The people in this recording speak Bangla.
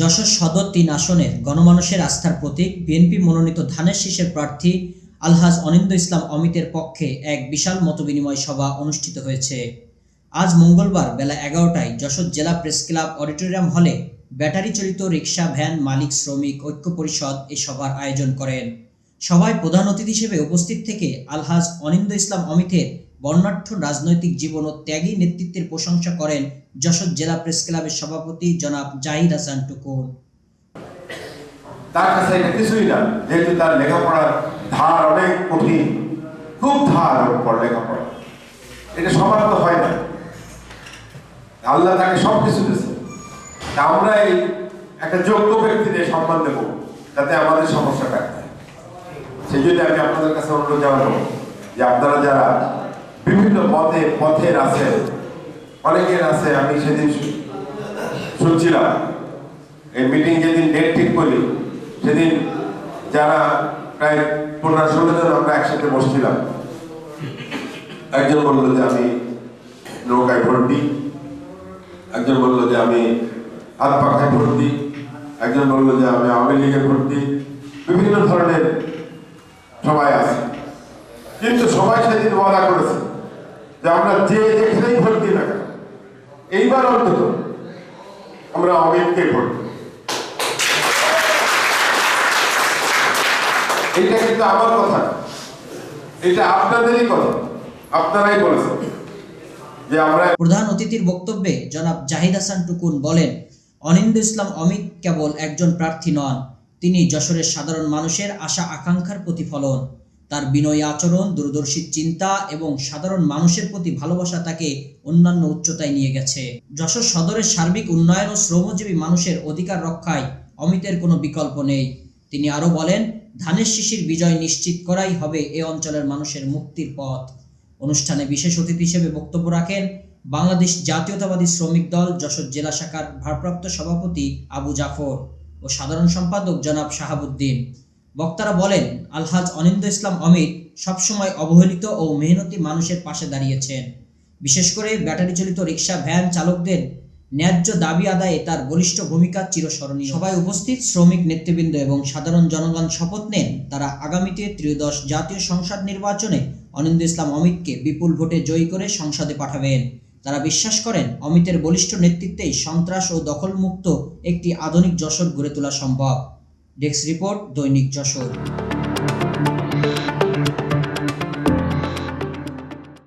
যশোর সদর তিন আসনের গণমানুষের আস্থার প্রতীক, বিএনপি মনোনীত ধানের শীষের প্রার্থী আলহাজ অনিন্দ ইসলাম অমিতের পক্ষে এক বিশাল মতবিনিময় সভা অনুষ্ঠিত হয়েছে। আজ মঙ্গলবার বেলা এগারোটায় যশোর জেলা প্রেস ক্লাব অডিটোরিয়াম হলে ব্যাটারি চালিত রিক্সা ভ্যান মালিক শ্রমিক ঐক্য পরিষদ এ সভার আয়োজন করেন। সভায় প্রধান অতিথি হিসেবে উপস্থিত থেকে আলহাজ অনিন্দ ইসলাম অমিতের বর্ণাঢ্য রাজনৈতিক জীবন ও ত্যাগী নেতৃত্বের প্রশংসা করেন যশোর জেলা প্রেস ক্লাবের সভাপতি জনাব জাহিদ হাসান টুকুর তার কাছে কিছুই না, যেহেতু তার লেখাপড়ার ধার অনেক কঠিন, খুব ধার ওর উপর লেখাপড়া। এটা সবার তো হয় না। আল্লাহ তাকে সব কিছু দিয়েছে আমরা এই একটা যোগ্য ব্যক্তিদের সম্মান দেব, যাতে আমাদের সমস্যা কাটে সেই জন্য আমি আপনাদের কাছে অনুরোধ জানাব যে আপনারা যারা বিভিন্ন পথে, পথের আছে অনেকের আছে, আমি সেদিন শুনছিলাম, এই মিটিং যেদিন ডেট ঠিক করি সেদিন যারা প্রায় পনেরো ষোলো জন আমরা একসাথে বসছিলাম। একজন বলল যে আমি নৌকায় ভোট দিই, একজন বলল যে আমি হাত পাখায় ভোট দিই, একজন বলল যে আমি আওয়ামী লীগে ভোট দিই, বিভিন্ন ধরনের সবাই আছে। কিন্তু সবাই সেদিন ওয়াদা করেছে যে আমরা যে যেখানেই ভোট দিই না এইবার অন্তত আমরা অমিতকে ভোট। এইটা কিন্তু আমার কথা। এটা আপনাদেরই কথা। আপনারাই বলেছেন যে আমরা প্রধান অতিথির বক্তব্যে জনাব জাহিদ হাসান টুকুন বলেন, অনিন্দ ইসলাম অমিত কেবল একজন প্রার্থী নন তিনি যশোরের সাধারণ মানুষের আশা আকাঙ্ক্ষার প্রতিফলন। তার বিনয়ী আচরণ দূরদর্শী চিন্তা এবং সাধারণ মানুষের প্রতি ভালোবাসা তাকে অন্যান্য উচ্চতায় নিয়ে গেছে। যশোর সদরের সার্বিক উন্নয়ন ও শ্রমজীবী মানুষের অধিকার রক্ষায় অমিতের কোনো বিকল্প নেই। তিনি আরও বলেন, ধানের শিশির বিজয় নিশ্চিত করাই হবে এ অঞ্চলের মানুষের মুক্তির পথ। অনুষ্ঠানে বিশেষ অতিথি হিসেবে বক্তব্য রাখেন বাংলাদেশ জাতীয়তাবাদী শ্রমিক দল, যশোর জেলা শাখার ভারপ্রাপ্ত সভাপতি আবু জাফর। ও সাধারণ সম্পাদক জনাব শাহাবুদ্দিন। বক্তারা বলেন, আলহাজ অনিন্দ ইসলাম অমিত সবসময় অবহেলিত ও মেহনতি মানুষের পাশে দাঁড়িয়েছেন। বিশেষ করে ব্যাটারি চালিত রিক্সা ভ্যান চালকদের ন্যায্য দাবি আদায়ে তার বলিষ্ঠ ভূমিকা চিরস্মরণীয়। সবাই উপস্থিত শ্রমিক, নেতৃবৃন্দ এবং সাধারণ জনগণ শপথ নেন। তারা আগামীতে ত্রয়োদশ জাতীয় সংসদ নির্বাচনে অনিন্দ ইসলাম অমিতকে বিপুল ভোটে জয়ী করে সংসদে পাঠাবেন। তারা বিশ্বাস করেন অমিতের বলিষ্ঠ নেতৃত্বেই সন্ত্রাস ও দখলমুক্ত একটি আধুনিক যশোর গড়ে তোলা সম্ভব। ডেস্ক রিপোর্ট দৈনিক যশোর।